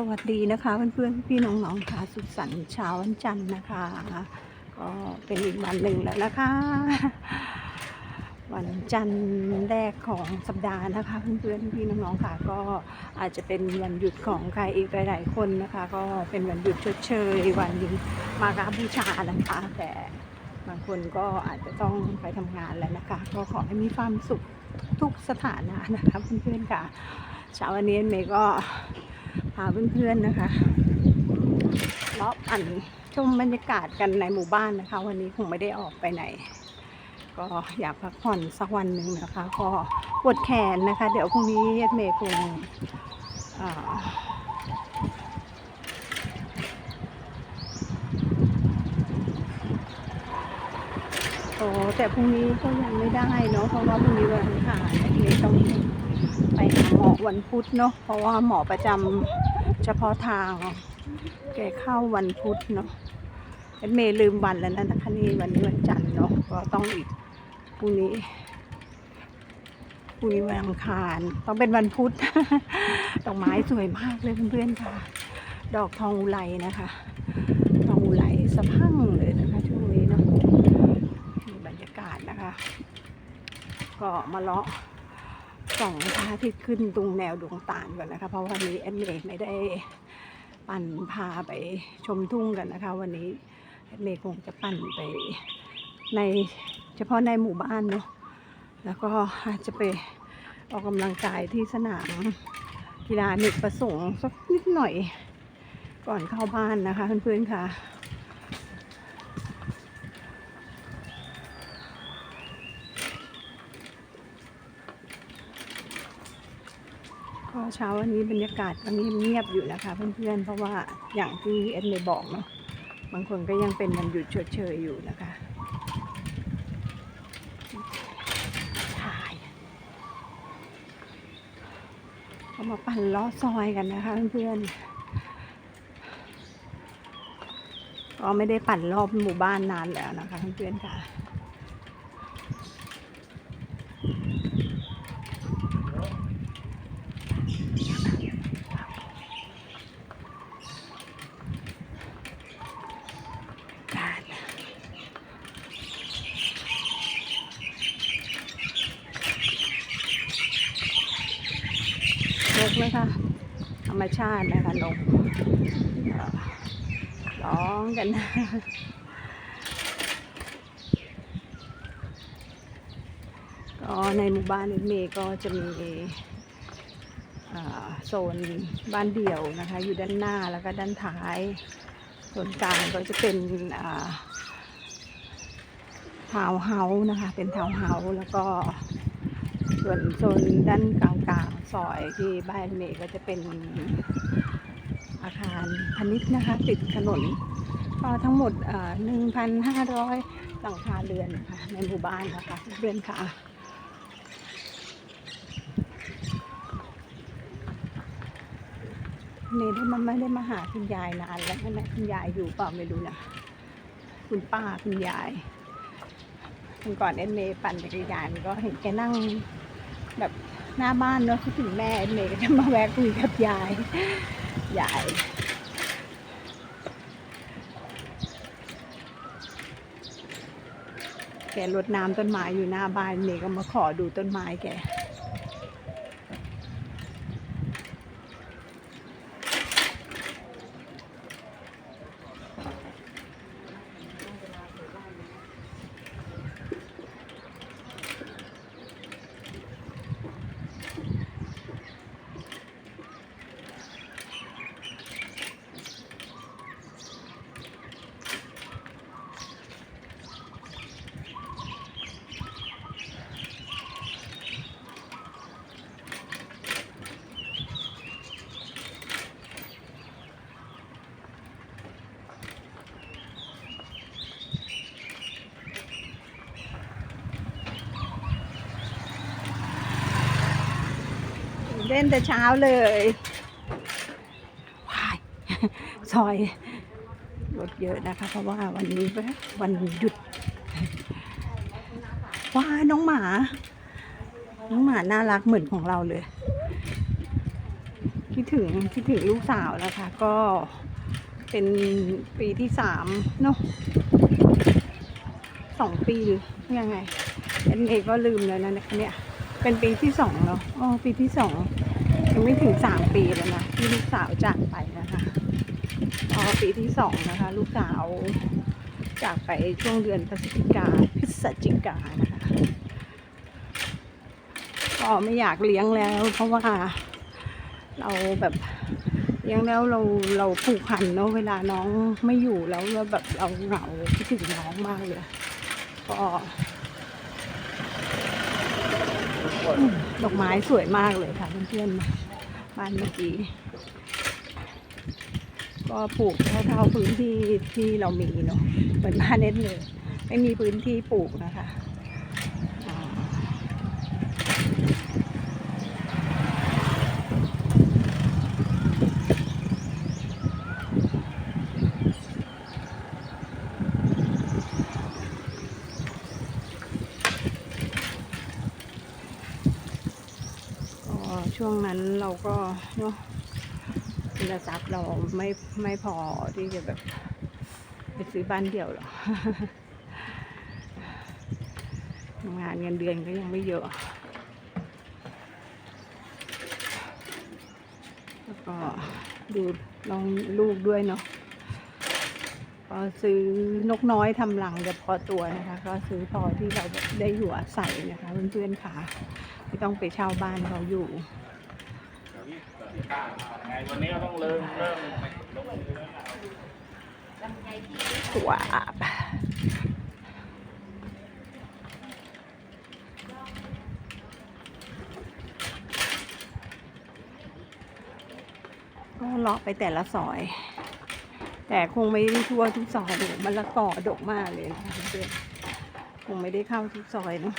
สวัสดีนะคะเพื่อนๆพี่น้องๆค่ะสุขสันต์เช้าวันจันทร์นะคะ ก็เป็นอีกวันหนึ่งแล้วนะคะ วันจันทร์แรกของสัปดาห์นะคะเพื่อนๆพี่น้องๆค่ะ ก็อาจจะเป็นวันหยุดของใครอีกหลายๆคนนะคะ ก็เป็นวันหยุดชดเชย วันมาฆบูชานะคะแต่บางคนก็อาจจะต้องไปทำงานแล้วนะคะ ก็ขอให้มีความสุขทุกสถานะนะคะเพื่อนๆค่ะเช้าวันนี้เมย์ก็ พาเพื่อนๆนะคะเลาะปั่นชมบรรยากาศกันในหมู่บ้านนะคะ วันนี้คงไม่ได้ออกไปไหน ก็อยากพักผ่อนสักวันหนึ่งนะคะ ก็ปวดแขนนะคะ เดี๋ยวพรุ่งนี้เมย์คงอ่าโอ้แต่พรุ่งนี้ก็ยังไม่ได้เนาะเพราะว่าพรุ่งนี้วันอังคารเมย์ต้อง ไปหาหมอวันพุธเนาะเพราะว่าหมอประจำเฉพาะทางแกเข้าวันพุธเนาะเอ็ดเมย์ลืมวันแล้วนะนะคะนี่วันนี้วันจันทร์เนาะก็ต้องอีกพรุ่งนี้พรุ่งนี้วันอังคารต้องเป็นวันพุธดอกไม้สวยมากเลยเพื่อนๆค่ะ ดอกทองอุไรนะคะ ทองอุไรสะพั่งเลยนะคะช่วงนี้เนาะมีบรรยากาศนะคะ ก็มาเลาะ ส่องพระอาทิตย์ขึ้นตรงแนวดวงตาลก่อนนะคะ เพราะวันนี้แอดเมย์ไม่ได้ปั่นพาไปชมทุ่งกันนะคะ วันนี้แอดเมย์คงจะปั่นไปในเฉพาะในหมู่บ้านเนาะแล้วก็อาจจะไปออกกำลังกายที่สนามกีฬาเนกประสงค์สักนิดหน่อยก่อนเข้าบ้านนะคะเพื่อนๆค่ะ เช้าวันนี้บรรยากาศก็เงียบๆอยู่นะคะเพื่อนๆ เพราะว่าอย่างที่เอ็นเลยบอกเนาะบางคนก็ยังเป็นวันหยุดชดเชยอยู่นะคะถ่ายเขามาปั่นล้อซอยกันนะคะเพื่อนๆก็ไม่ได้ปั่นรอบหมู่บ้านนานแล้วนะคะเพื่อนๆค่ะ นกนะคะ ธรรมชาตินะคะนกเอ่อร้องกันนะก็ในหมู่บ้านเมย์ก็จะมีโซนบ้านเดี่ยวนะคะ อยู่ด้านหน้าแล้วก็ด้านท้ายส่วนกลางก็จะเป็นทาวเฮาส์นะคะ เป็นทาวเฮาส์แล้วก็ส่วนโซนด้านกลาง ซอยที่บ้านเมย์ก็จะเป็นอาคารพาณิชย์นะคะ ติดถนนก็ทั้งหมดหนึ่งพันห้าร้อยหลังคาเรือนนะคะในหมู่บ้านนะคะเรือนค่ะเนได้มันไม่ได้มาหาคุณยายนานแล้วนะคุณยายอยู่เปล่าไม่รู้นะคุณป้าคุณยายคุณก่อนเอ็นเมย์ปั่นจักรยานก็เห็นแกนั่งแบบ หน้าบ้านเนอะคิดถึงแม่เอ็นเมย์ก็จะมาแวะคุยกับยายยายแกรดน้ำต้นไม้อยู่หน้าบ้านเมย์ก็มาขอดูต้นไม้แก ล่นแต่เช้าเลยว้ายซอยรถเยอะนะคะ เพราะว่าวันนี้วันหยุดว้ายน้องหมา น้องหมาน่ารักเหมือนของเราเลย คิดถึงคิดถึงลูกสาวแล้วค่ะก็เป็นปีที่สามเนาะสองปีหรือยังไงเอ็นเอก็ลืมแล้วนะเนี่ยเป็นปีที่สองเนาะอ๋อปีที่สอง ยังไม่ถึงสามปีแล้วนะที่ลูกสาวจากไปนะคะอ๋อปีที่สองนะคะ ลูกสาวจากไปช่วงเดือนพฤศจิกาพฤศจิกานะคะก็ไม่อยากเลี้ยงแล้ว เพราะว่าเราแบบเลี้ยงแล้วเราเราผูกพันเนาะเวลาน้องไม่อยู่แล้วเราแบบเราเหงาคิดถึงน้องมากเลยก็อืมดอกไม้สวยมากเลยค่ะเพื่อนๆ บ้านเมื่อกี้ ก็ปลูกเท่าๆพื้นที่ที่เรามีเนาะเหมือนบ้านเน็ตเลยไม่มีพื้นที่ปลูกนะคะอ่า ก็ ช่วงนั้นเราก็เนาะทุนทรัพย์เราไม่ไม่พอที่จะแบบไปซื้อบ้านเดี่ยวหรอกทำงานเงินเดือนก็ยังไม่เยอะ แล้วก็ดูลองลูกด้วยเนาะ ก็ซื้อนกน้อยทำรังจะพอตัวนะคะ ก็ซื้อพอที่เราได้อยู่อาศัยนะคะเพื่อนๆค่ะไม่ต้องไปเช่าบ้านเขาอยู่ไงวันนี้ก็ต้องเริ่มเริ่มว้าบก็เลาะไปแต่ละซอย แต่คงไม่ได้ทั่วทุกซอยเลยมันละกอดกมากเลยนะคะเพื่อนคงไม่ได้เข้าทุกซอยเนาะ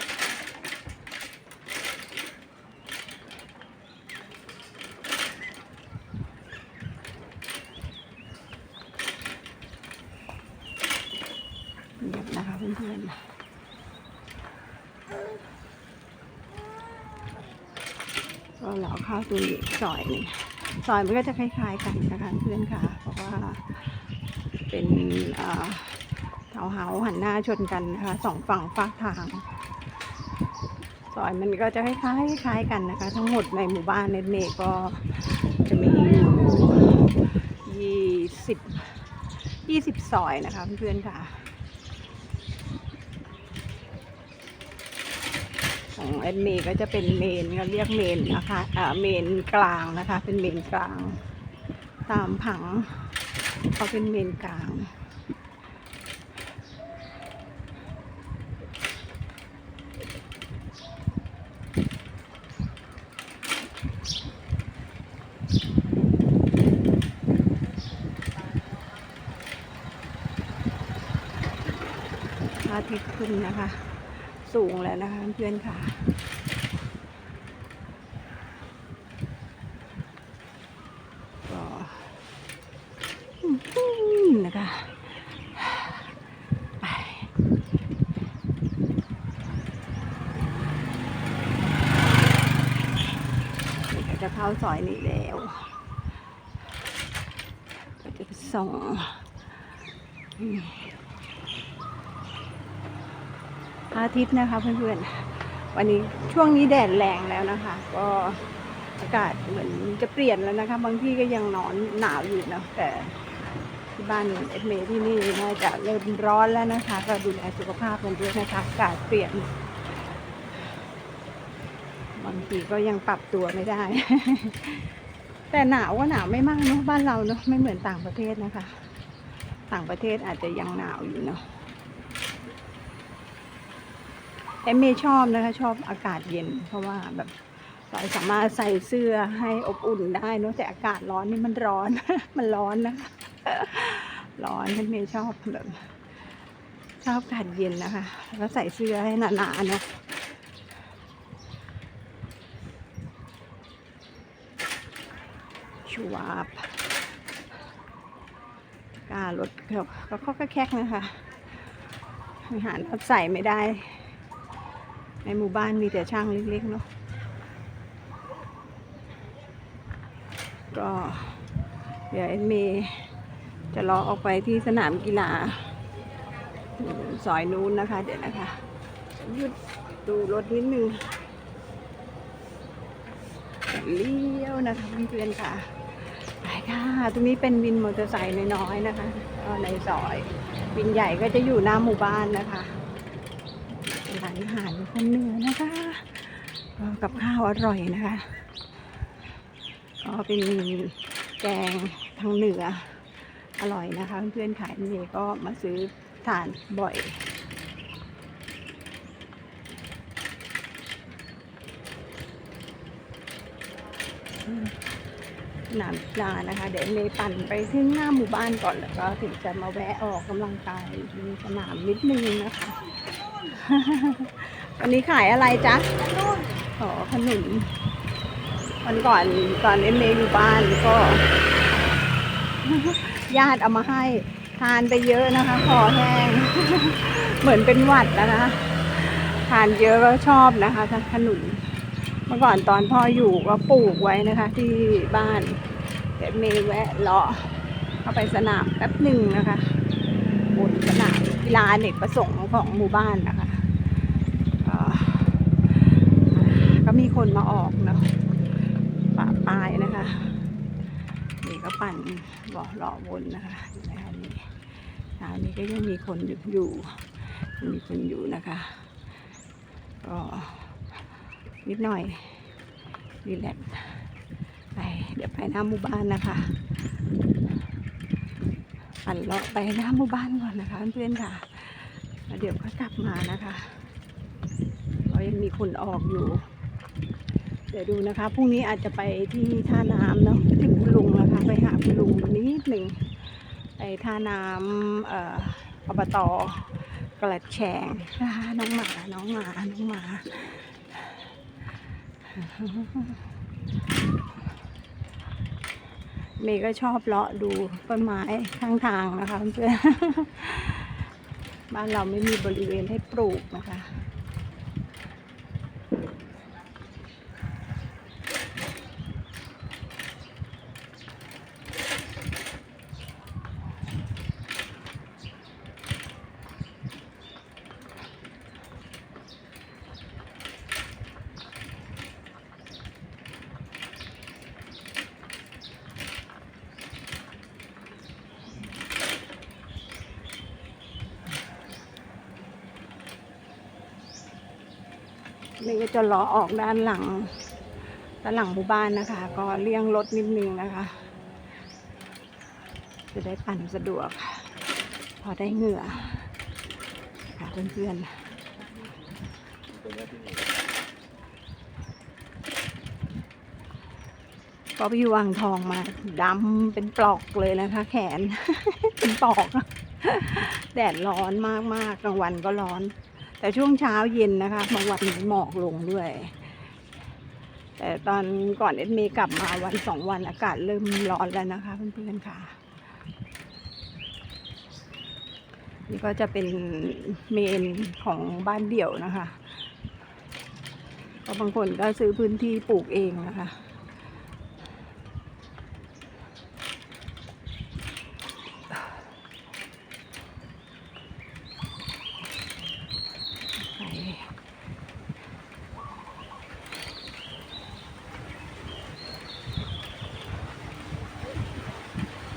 เงียบนะคะเพื่อนๆก็เราเข้าตัวอีกซอยหนึ่งซอยมันก็จะคล้าย ๆ กันนะคะเพื่อนค่ะ เพราวเป็นเาเฮาหันหน้าชนกันนะคะสองฝั่งฝากทางซอยมันก็จะคล้ายๆคล้ายกันนะคะ ทั้งหมดในหมู่บ้านเนตเมก็จะมีอยู่ยี่สิบยี่สิบซอยนะคะเพื่อนๆค่ะของแอดเมก็จะเป็นเมนก็เรียกเมนนะคะอ่าเมนกลางนะคะ เป็นเมนกลาง ตามผัง เขาเป็นเมนกลางอาทิตย์ขึ้นนะคะ สูงแล้วนะคะเพื่อนค่ะ ก็อืมนะคะ ไป เข้าซอยนี้แล้วก็จะไปส่งอาทิตย์นะคะเพื่อนๆ วันนี้ช่วงนี้แดดแรงแล้วนะคะ ก็อากาศเหมือนจะเปลี่ยนแล้วนะคะ บางที่ก็ยังนอนหนาวอยู่นะแต่ที่บ้านเอ็ดเมที่นี่น่าจะเริ่มร้อนแล้วนะคะ ก็ดูแลสุขภาพกันด้วยนะคะ อากาศเปลี่ยน บางทีก็ยังปรับตัวไม่ได้ แต่หนาวก็หนาวไม่มากเนาะบ้านเราเนาะไม่เหมือนต่างประเทศนะคะ ต่างประเทศอาจจะยังหนาวอยู่เนาะเอมเมย์ชอบนะคะชอบอากาศเย็น เพราะว่าแบบเราสามารถใส่เสื้อให้อบอุ่นได้เนอะแต่อากาศร้อนนี่มันร้อน มันร้อนนะคะร้อนเอมเมย์ชอบแบบชอบอากาศเย็นนะคะ แล้วใส่เสื้อให้หนาๆเนอะ ชวาบกล้ารถเขาก็ก็แคกนะคะอาหารเขาใส่ไม่ได้ ในหมู่บ้านมีแต่ช่างเล็กๆเนาะก็เดี๋ยวเอ็มเมจะลาะออกไปที่สนามกีฬาซอยนู้นนะคะ เดี๋ยวนะคะหยุดดูรถนิดนึงเลี้ยวนะคะเพื่อนๆค่ะ ค่ะ ตรงนี้เป็นวินมอเตอร์ไซค์น้อยๆนะคะในซอย วินใหญ่ก็จะอยู่หน้าหมู่บ้านนะคะร้านอาหารคนเหนือนะคะ กับข้าวอร่อยนะคะก็เป็นแกงทางเหนืออร่อยนะคะ เพื่อนๆขายเมย์ก็มาซื้อทานบ่อย สนามกีฬานะคะ เดี๋ยวเมย์ปั่นไปถึงหน้าหมู่บ้านก่อนแล้วก็ถึงจะมาแวะออกกำลังกายมีสนามนิดนึงนะคะ วันนี้ขายอะไรจ๊ะอ๋อขนุนวันก่อนตอนเอ็มเมย์อยู่บ้านก็ญาติเอามาให้ทานไปเยอะนะคะคอแห้ง เหมือนเป็นหวัดนะคะทานเยอะก็ชอบนะคะขนุน เมื่อก่อนตอนพ่ออยู่ก็ปลูกไว้นะคะ ที่บ้านเดี๋ยวเมย์แวะเลาะเข้าไปสนามแป๊บหนึ่งนะคะบนสนามกีฬาเน็ตประสงค์ของหมู่บ้านนะคะก็มีคนมาออกเนาะป่าปลายนะคะนี่ก็ปั่นบ่อเลาะวนนะคะนะคะนี่อันนี้ก็ยังมีคนอยู่อยู่มีคนอยู่นะคะก็ นิดหน่อยรีแลกไปเดี๋ยวไปหน้าหมู่บ้านนะคะปั่นเลาะไปหน้าหมู่บ้านก่อนนะคะเพื่อนๆค่ะแล้วเดี๋ยวก็กลับมานะคะเรายังมีคนออกอยู่ เดี๋ยวดูนะคะพรุ่งนี้อาจจะไปที่ท่าน้ำเนาะถึงคุณลุงนะคะ ไปหาคุณลุงนิดหนึ่งไปท่าน้ำเอ่ออบตกระแชงนะคะน้องหมาน้องหมาน้องหมา เมย์ก็ชอบเลาะดูต้นไม้ข้างทางนะคะเพื่อนบ้านเราไม่มีบริเวณให้ปลูกนะคะ นี่ก็จะล้อออกด้านหลังด้านหลังหมู่บ้านนะคะ ก็เลี่ยงรถนิดนึงนะคะ จะได้ปั่นสะดวก พอได้เหงื่อค่ะเพื่อนๆก็ไปอยู่วังทองมาดำเป็นปลอกเลยนะคะ แขน เป็นปลอก แดดร้อนมากๆกลางวันก็ร้อน แต่ช่วงเช้าเย็นนะคะบางวันมีหมอกลงด้วย แต่ตอนก่อนเอ็ดเมย์กลับมาวันสองวันอากาศเริ่มร้อนแล้วนะคะเพื่อนๆค่ะ นี่ก็จะเป็นเมนของบ้านเดี่ยวนะคะก็บางคนก็ซื้อพื้นที่ปลูกเองนะคะ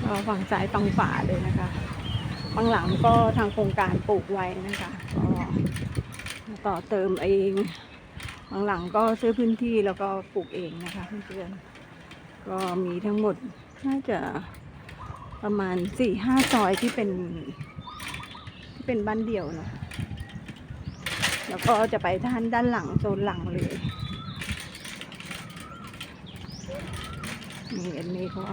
ไป ก็ฝั่งซ้ายฝั่งขวาเลยนะคะบางหลังก็ทางโครงการปลูกไว้นะคะ ก็ต่อเติมเองบางหลังก็ซื้อพื้นที่แล้วก็ปลูกเองนะคะเพื่อนๆก็มีทั้งหมดน่าจะประมาณสี่ห้าซอยที่เป็นที่เป็นบ้านเดี่ยวเนาะแล้วก็จะไปท่านด้านหลังโซนหลังเลยนี่อันนี้ก็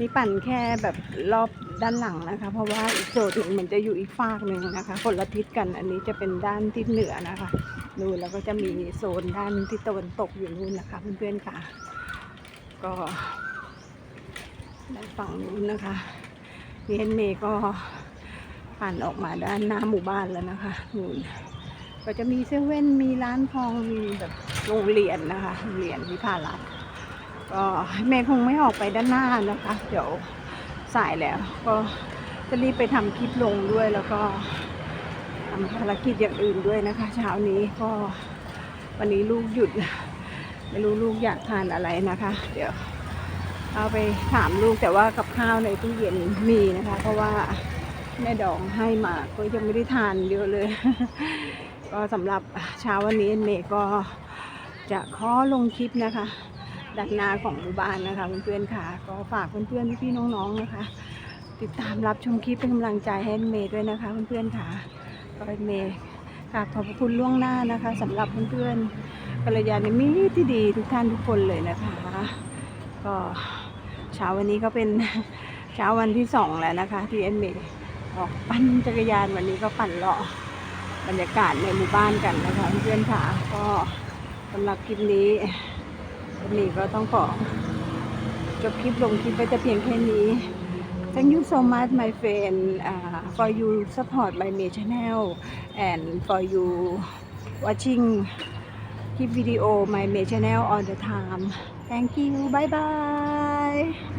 มีปั่นแค่แบบรอบด้านหลังนะคะ เพราะว่าอีกโซนหนึ่งมันจะอยู่อีกฝากหนึ่งนะคะคนละทิศกันอันนี้จะเป็นด้านทิศเหนือนะคะนู่นแล้วก็จะมีโซนด้านทิศตะวันตกอยู่นู่นนะคะเพื่อนๆค่ะ ก็ด้านฝั่งนู้นนะคะนี่เอ็นเมย์ก็ปั่นออกมาด้านหน้าหมู่บ้านแล้วนะคะนู่นก็จะมีเซเว่นมีร้านทองมีแบบโรงเรียนนะคะโรงเรียนวิภาลัย ก็เมย์คงไม่ออกไปด้านหน้านะคะ เดี๋ยวสายแล้ว ก็จะรีบไปทำคลิปลงด้วยแล้วก็ทำภารกิจอย่างอื่นด้วยนะคะ เช้านี้ก็วันนี้ลูกหยุด ไม่รู้ลูกอยากทานอะไรนะคะ เดี๋ยวเอาไปถามลูกแต่ว่ากับข้าวในตู้เย็นมีนะคะ เพราะว่าแม่ดองให้มาก็ยังไม่ได้ทานเยอะเลย ก็สำหรับเช้าวันนี้เมย์ก็จะขอลงคลิปนะคะ ดักนาของหมู่บ้านนะคะเพื่อนๆค่ะ ก็ฝากเพื่อนๆพี่ๆน้องๆนะคะ ติดตามรับชมคลิปเป็นกำลังใจให้เมย์ด้วยนะคะเพื่อนๆค่ะก็เมย์กราบขอบพระคุณล่วงหน้านะคะสำหรับเพื่อนๆกัลยาณมิตรที่ดีทุกท่านทุกคนเลยนะคะ ก็เช้าวันนี้ก็เป็นเช้าวันที่สองแล้วนะคะ ที่เอ็นเมย์ออกปั่นจักรยานวันนี้ก็ปั่นเลาะบรรยากาศในหมู่บ้านกันนะคะเพื่อนๆค่ะก็สำหรับคลิปนี้ วันนี้ก็ต้องขอจบคลิปลงคลิปไว้แต่เพียงแค่นี้ Thank you so much my friend uh, for you support my my channel and for you watching keep video my my channel all the time Thank you bye bye